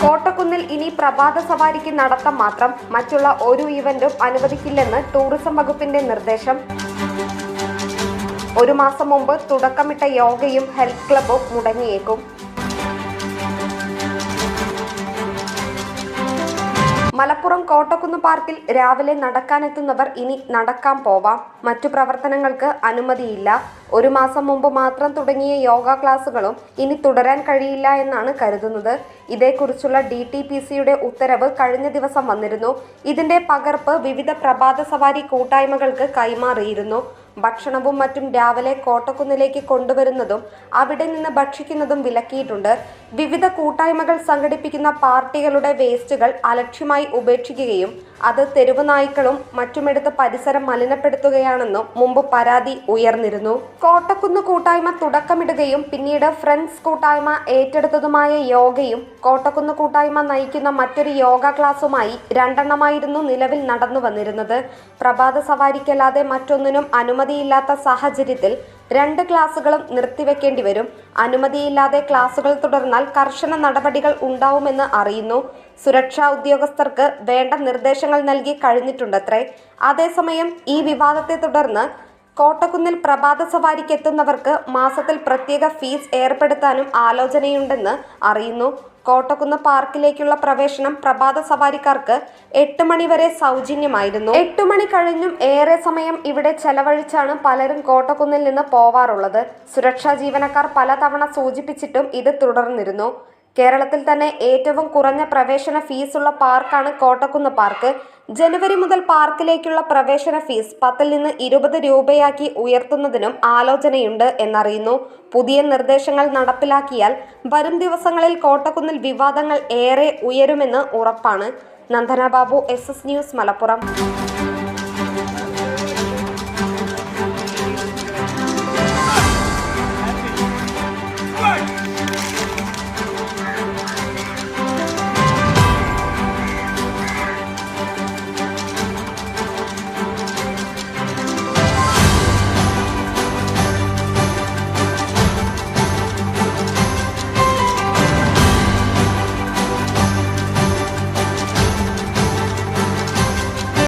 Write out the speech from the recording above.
കോട്ടക്കുന്നിൽ ഇനി പ്രഭാത സവാരിക്ക് നടത്തം മാത്രം. മറ്റുള്ള ഒരു ഇവന്റും അനുവദിക്കില്ലെന്ന് ടൂറിസം വകുപ്പിന്റെ നിർദ്ദേശം. ഒരു മാസം മുമ്പ് തുടക്കമിട്ട യോഗയും ഹെൽത്ത് ക്ലബും മുടങ്ങിയേക്കും. മലപ്പുറം കോട്ടക്കുന്ന് പാർക്കിൽ രാവിലെ നടക്കാനെത്തുന്നവർ ഇനി നടക്കാൻ പോവാം. മറ്റു പ്രവർത്തനങ്ങൾക്ക് അനുമതിയില്ല. ഒരു മാസം മുമ്പ് മാത്രം തുടങ്ങിയ യോഗ ക്ലാസുകളും ഇനി തുടരാൻ കഴിയില്ല എന്നാണ് കരുതുന്നത്. ഇതേക്കുറിച്ചുള്ള ഡി ടി പി സിയുടെ ഉത്തരവ് കഴിഞ്ഞ ദിവസം വന്നിരുന്നു. ഇതിന്റെ പകർപ്പ് വിവിധ പ്രഭാത സവാരി കൂട്ടായ്മകൾക്ക് കൈമാറിയിരുന്നു. ഭക്ഷണവും മറ്റും രാവിലെ കോട്ടക്കുന്നിലേക്ക് കൊണ്ടുവരുന്നതും അവിടെ നിന്ന് ഭക്ഷിക്കുന്നതും വിലക്കിയിട്ടുണ്ട്. വിവിധ കൂട്ടായ്മകൾ സംഘടിപ്പിക്കുന്ന പാർട്ടികളുടെ വേസ്റ്റുകൾ അലക്ഷ്യമായി ഉപേക്ഷിക്കുകയും അത് തെരുവ് നായ്ക്കളും മറ്റുമെടുത്ത് പരിസരം മലിനപ്പെടുത്തുകയാണെന്നും മുമ്പ് പരാതി ഉയർന്നിരുന്നു. കോട്ടക്കുന്ന് കൂട്ടായ്മ തുടക്കമിടുകയും പിന്നീട് ഫ്രണ്ട്സ് കൂട്ടായ്മ ഏറ്റെടുത്തതുമായ യോഗയും കോട്ടക്കുന്ന് കൂട്ടായ്മ നയിക്കുന്ന മറ്റൊരു യോഗ ക്ലാസുമായി രണ്ടെണ്ണമായിരുന്നു നിലവിൽ നടന്നു വന്നിരുന്നത് പ്രഭാത സവാരിക്കല്ലാതെ മറ്റൊന്നിനും അനുമതിയില്ലാത്ത സാഹചര്യത്തിൽ രണ്ട് ക്ലാസുകളും നിർത്തിവെക്കേണ്ടി വരും. അനുമതിയില്ലാതെ ക്ലാസുകൾ തുടർന്നാൽ കർശന നടപടികൾ ഉണ്ടാവുമെന്ന് അറിയുന്നു. സുരക്ഷാ ഉദ്യോഗസ്ഥർക്ക് വേണ്ട നിർദ്ദേശങ്ങൾ നൽകി കഴിഞ്ഞിട്ടുണ്ടത്രേ. അതേസമയം ഈ വിവാദത്തെ തുടർന്ന് കോട്ടക്കുന്നിൽ പ്രഭാത സവാരിക്ക് എത്തുന്നവർക്ക് മാസത്തിൽ പ്രത്യേക ഫീസ് ഏർപ്പെടുത്താനും ആലോചനയുണ്ടെന്ന് അറിയുന്നു. കോട്ടക്കുന്ന് പാർക്കിലേക്കുള്ള പ്രവേശനം പ്രഭാത സവാരിക്കാർക്ക് എട്ട് മണിവരെ സൗജന്യമായിരുന്നു. എട്ട് മണി കഴിഞ്ഞും ഏറെ സമയം ഇവിടെ ചെലവഴിച്ചാണ് പലരും കോട്ടക്കുന്നിൽ നിന്ന് പോവാറുള്ളത്. സുരക്ഷാ ജീവനക്കാർ പലതവണ സൂചിപ്പിച്ചിട്ടും ഇത് തുടർന്നിരുന്നു. കേരളത്തിൽ തന്നെ ഏറ്റവും കുറഞ്ഞ പ്രവേശന ഫീസുള്ള പാർക്കാണ് കോട്ടക്കുന്ന് പാർക്ക്. ജനുവരി മുതൽ പാർക്കിലേക്കുള്ള പ്രവേശന ഫീസ് പത്തിൽ നിന്ന് ഇരുപത് രൂപയാക്കി ഉയർത്തുന്നതിനും ആലോചനയുണ്ട് എന്നറിയുന്നു. പുതിയ നിർദ്ദേശങ്ങൾ നടപ്പിലാക്കിയാൽ വരും ദിവസങ്ങളിൽ കോട്ടക്കുന്നിൽ വിവാദങ്ങൾ ഏറെ ഉയരുമെന്ന് ഉറപ്പാണ്. Nandana Babu S S news Malappuram.